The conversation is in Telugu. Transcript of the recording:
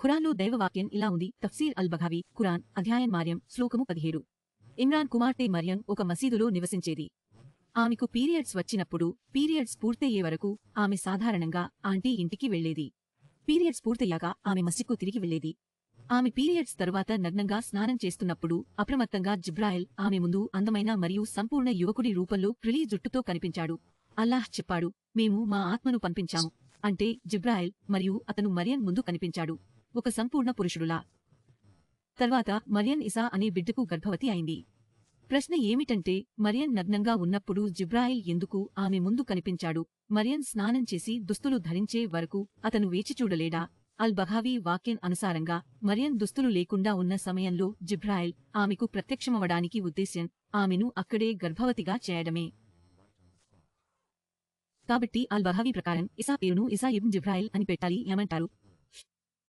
ఖురాన్లో దైవవాక్యం ఇలా ఉంది. తఫ్సీర్ అల్ బఘావి ఖురాన్ అధ్యాయం మార్యం శ్లోకము పదిహేడు. ఇమ్రాన్ కుమార్తె మరియం ఒక మసీదులో నివసించేది. ఆమెకు పీరియడ్స్ వచ్చినప్పుడు పీరియడ్స్ పూర్తయ్యే వరకు ఆమె సాధారణంగా ఆంటీ ఇంటికి వెళ్ళేది పీరియడ్స్ పూర్తయ్యాక ఆమె మసిక్కు తిరిగి వెళ్ళేది ఆమె పీరియడ్స్ తరువాత నగ్నంగా స్నానం చేస్తున్నప్పుడు అప్రమత్తంగా జిబ్రాయిల్ ఆమె ముందు అందమైన మరియు సంపూర్ణ యువకుడి రూపంలో క్రిలీ జుట్టుతో కనిపించాడు. అల్లాహ్ చెప్పాడు మేము మా ఆత్మను పంపించాము అంటే జిబ్రాయిల్ మరియు అతను మరియన్ ముందు కనిపించాడు. ఒక సంపూర్ణ పురుషుడులా. తర్వాత మరియన్ ఇసా అనే బిడ్డకు గర్భవతి అయింది. ప్రశ్న ఏమిటంటే మరియన్ నగ్నంగా ఉన్నప్పుడు జిబ్రాయిల్ ఎందుకు ఆమె ముందు కనిపించాడు? మరియన్ స్నానం చేసి దుస్తులు ధరించే వరకు అతను వేచి చూడలేడా? అల్ బహావీ వాక్యం అనుసారంగా మరియన్ దుస్తులు లేకుండా ఉన్న సమయంలో జిబ్రాయిల్ ఆమెకు ప్రత్యక్షమవడానికి ఉద్దేశ్యం ఆమెను అక్కడే గర్భవతిగా చేయడమే. కాబట్టి అల్ బహావీ ప్రకారం ఇసా పేరును ఇసా ఇబ్ జిబ్రాయిల్ అని పెట్టాలి ఏమంటారు?